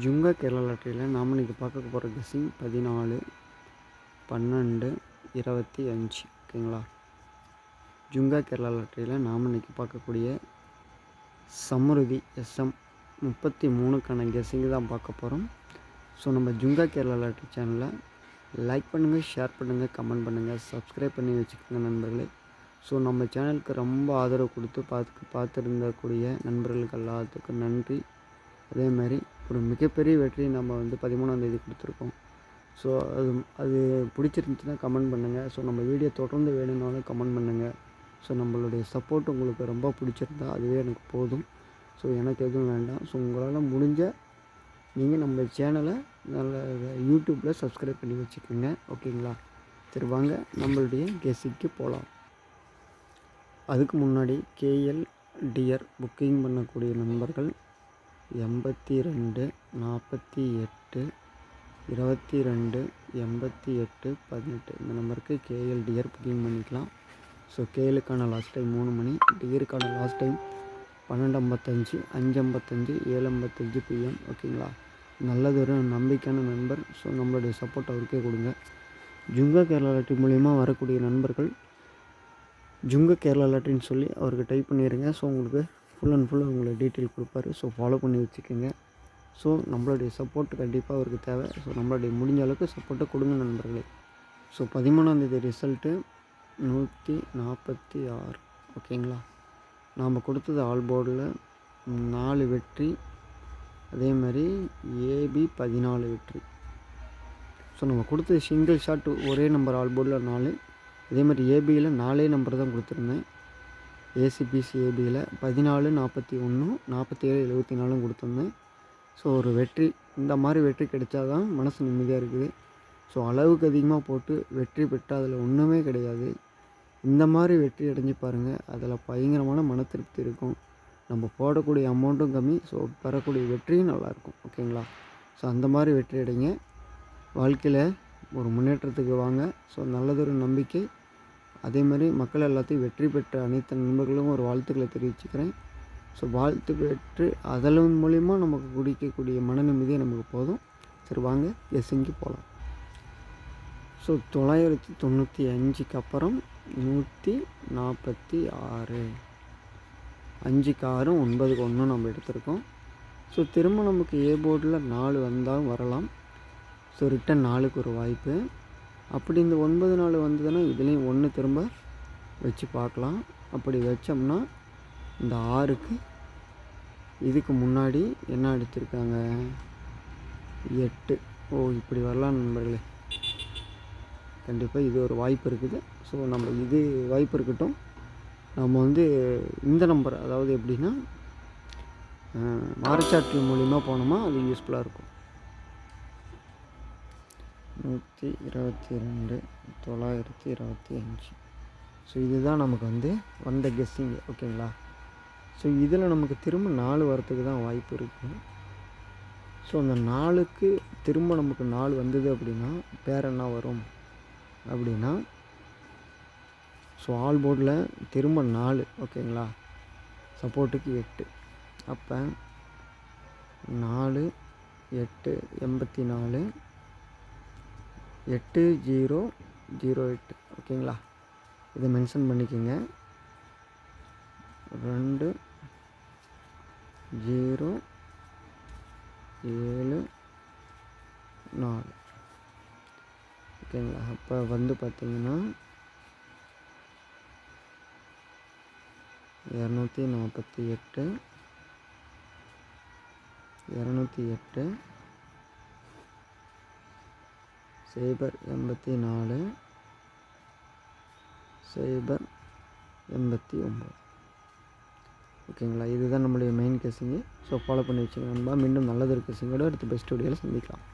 ஜுங்கா கேரளா லாட்டரியில் நாம் இன்றைக்கி பார்க்க போகிற கசிங் பதினாலு பன்னெண்டு இருபத்தி அஞ்சு ஓகேங்களா? ஜுங்கா கேரளா லாட்டரியில் நாம் இன்றைக்கி பார்க்கக்கூடிய சம்ருதி எஸ்எம் முப்பத்தி மூணுக்கான கெஸ்ஸிங்கு தான் பார்க்க போகிறோம் ஸோ நம்ம ஜுங்கா கேரளா லாட்டரி சேனலை லைக் பண்ணுங்கள் ஷேர் பண்ணுங்கள் கமெண்ட் பண்ணுங்கள் சப்ஸ்கிரைப் பண்ணி வச்சுக்கோங்க நண்பர்களே. ஸோ நம்ம சேனலுக்கு ரொம்ப ஆதரவு கொடுத்து பார்த்து பார்த்துருந்தக்கூடிய நண்பர்களுக்கு எல்லாத்துக்கும் நன்றி. அதே மாதிரி ஒரு மிகப்பெரிய வெற்றி நம்ம வந்து பதிமூணாந்தேதி கொடுத்துருக்கோம். ஸோ அது அது பிடிச்சிருந்துச்சுன்னா கமெண்ட் பண்ணுங்கள் ஸோ நம்ம வீடியோ தொடர்ந்து வேணும்னாலும் கமெண்ட் பண்ணுங்கள் ஸோ நம்மளுடைய சப்போர்ட் உங்களுக்கு ரொம்ப பிடிச்சிருந்தா அதுவே எனக்கு போதும். ஸோ எனக்கு எதுவும் வேண்டாம். ஸோ உங்களால் முடிஞ்ச நீங்கள் நம்ம சேனலை நல்ல யூடியூப்பில் சப்ஸ்கிரைப் பண்ணி வச்சுக்கோங்க. ஓகேங்களா சரி வாங்க. நம்மளுடைய கெஸிக்கு போகலாம் அதுக்கு முன்னாடி கேஎல் டியர் புக்கிங் பண்ணக்கூடிய நண்பர்கள் எண்பத்தி ரெண்டு நாற்பத்தி எட்டு இருபத்தி ரெண்டு எண்பத்தி எட்டு பதினெட்டு. இந்த நம்பருக்கு கேஎல் டியர் புக்கிங் பண்ணிக்கலாம். ஸோ கேஎலுக்கான லாஸ்ட் டைம் மூணு மணி டியருக்கான லாஸ்ட் டைம் பன்னெண்டு ஐம்பத்தஞ்சு அஞ்சு ஐம்பத்தஞ்சு ஏழு ஐம்பத்தஞ்சு பிஎம் ஓகேங்களா நல்லதொரு நம்பிக்கையான நண்பர் ஸோ நம்மளுடைய சப்போர்ட் அவருக்கே கொடுங்க. ஜுங்கா கேரளா லாட்ரி மூலிமா வரக்கூடிய நண்பர்கள் ஜுங்க கேரளா லாட்ரின்னு சொல்லி அவருக்கு டைப் பண்ணிடுங்க ஸோ உங்களுக்கு ஃபுல் அண்ட் ஃபுல் உங்களுக்கு டீட்டெயில் கொடுப்பாரு. ஸோ ஃபாலோ பண்ணி வச்சுக்கோங்க. ஸோ நம்மளுடைய சப்போர்ட் கண்டிப்பாக அவருக்கு தேவை. ஸோ நம்மளுடைய முடிஞ்ச அளவுக்கு சப்போர்ட்டை கொடுங்க நண்பர்களே. ஸோ பதிமூணாந்தேதி ரிசல்ட்டு நூற்றி நாற்பத்தி ஆறு. ஓகேங்களா நாம் கொடுத்தது ஆல் போர்டில் நாலு வெற்றி அதே மாதிரி ஏபி பதினாலு வெற்றி. ஸோ நம்ம கொடுத்தது சிங்கிள் ஷாட் ஒரே நம்பர் ஆல் போர்டில் நாலு. அதே மாதிரி ஏபியில் நாலே நம்பர் தான் கொடுத்துருந்தேன். ஏசிபிசிஏபியில் பதினாலு நாற்பத்தி ஒன்று நாற்பத்தி ஏழு எழுபத்தி நாலும் கொடுத்துருந்தேன். ஸோ ஒரு வெற்றி இந்த மாதிரி வெற்றி கிடைச்சா தான் மனசு நிம்மதியாக இருக்குது. ஸோ அளவுக்கு அதிகமாக போட்டு வெற்றி பெற்றால் அதில் ஒன்றுமே கிடையாது. இந்த மாதிரி வெற்றி அடைஞ்சு பாருங்கள் அதில் பயங்கரமான மன திருப்தி இருக்கும். நம்ம போடக்கூடிய அமௌண்ட்டும் கம்மி ஸோ பெறக்கூடிய வெற்றியும் நல்லாயிருக்கும் ஓகேங்களா? ஸோ அந்த மாதிரி வெற்றி அடைங்க. வாழ்க்கையில் ஒரு முன்னேற்றத்துக்கு வாங்க. ஸோ நல்லதொரு நம்பிக்கை. அதே மாதிரி மக்கள் எல்லாத்தையும் வெற்றி பெற்ற அனைத்து நண்பர்களும் ஒரு வாழ்த்துக்களை தெரிவிச்சுக்கிறேன். ஸோ வாழ்த்து பெற்று அதன் மூலிமா நமக்கு குடிக்கக்கூடிய மன நிம்மதியே நமக்கு போதும். சரி வாங்க எசைஞ்சு போகலாம் ஸோ தொள்ளாயிரத்தி தொண்ணூற்றி அஞ்சுக்கு அப்புறம் நூற்றி நாற்பத்தி ஆறு. அஞ்சுக்கு ஆறும் ஒன்பதுக்கு ஒன்றும் நம்ம எடுத்திருக்கோம். ஸோ திரும்ப நமக்கு ஏ போர்டில் நாலு வந்தாலும் வரலாம். ஸோ ரிட்டன் நாளுக்கு ஒரு வாய்ப்பு. அப்படி இந்த ஒன்பது நாள் வந்ததுன்னா இதுலேயும் ஒன்று திரும்ப வச்சு பார்க்கலாம். அப்படி வச்சோம்னா இந்த ஆறுக்கு இதுக்கு முன்னாடி என்ன எடுத்திருக்காங்க? எட்டு. ஓ இப்படி வரலாம் நண்பர்களே. கண்டிப்பாக இது ஒரு வாய்ப்பு இருக்குது. ஸோ நம்ம இது வாய்ப்பு இருக்கட்டும். நம்ம வந்து இந்த நம்பர் அதாவது எப்படின்னா மாரச்சாட்டில் மூலிமா போனோமா அது யூஸ்ஃபுல்லாக இருக்கும். நூற்றி இருபத்தி ரெண்டு தொள்ளாயிரத்தி இருபத்தி அஞ்சு. ஸோ இதுதான் நமக்கு வந்து வந்த கெஸ்ஸிங் ஓகேங்களா ஸோ இதில் நமக்கு திரும்ப நாலு வரத்துக்கு தான் வாய்ப்பு இருக்குது ஸோ அந்த நாலுக்கு திரும்ப நமக்கு நாலு வந்தது அப்படின்னா பேர் என்ன வரும்? அப்படின்னா ஸோ ஆல் போர்டில் திரும்ப நாலு ஓகேங்களா சப்போர்ட்டுக்கு எட்டு. அப்போ நாலு எட்டு எண்பத்தி நாலு எட்டு ஜீரோ ஜீரோ எட்டு. ஓகேங்களா? இதை மென்ஷன் பண்ணிக்கோங்க. ரெண்டு ஜீரோ ஏழு நாலு. ஓகேங்களா? அப்போ வந்து பார்த்திங்கன்னா இரநூத்தி நாற்பத்தி எட்டு இரநூத்தி எட்டு சைபர் எண்பத்தி நாலு சைபர் எண்பத்தி ஒம்பது ஓகேங்களா? இதுதான் நம்மளுடைய மெயின் கேசிங்கு ஸோ ஃபாலோ பண்ணி வச்சுக்கோங்க நண்பா. மீண்டும் நல்லது கேசிங்கோட அடுத்த பெஸ்ட் வீடியோவில் சந்திக்கலாம்.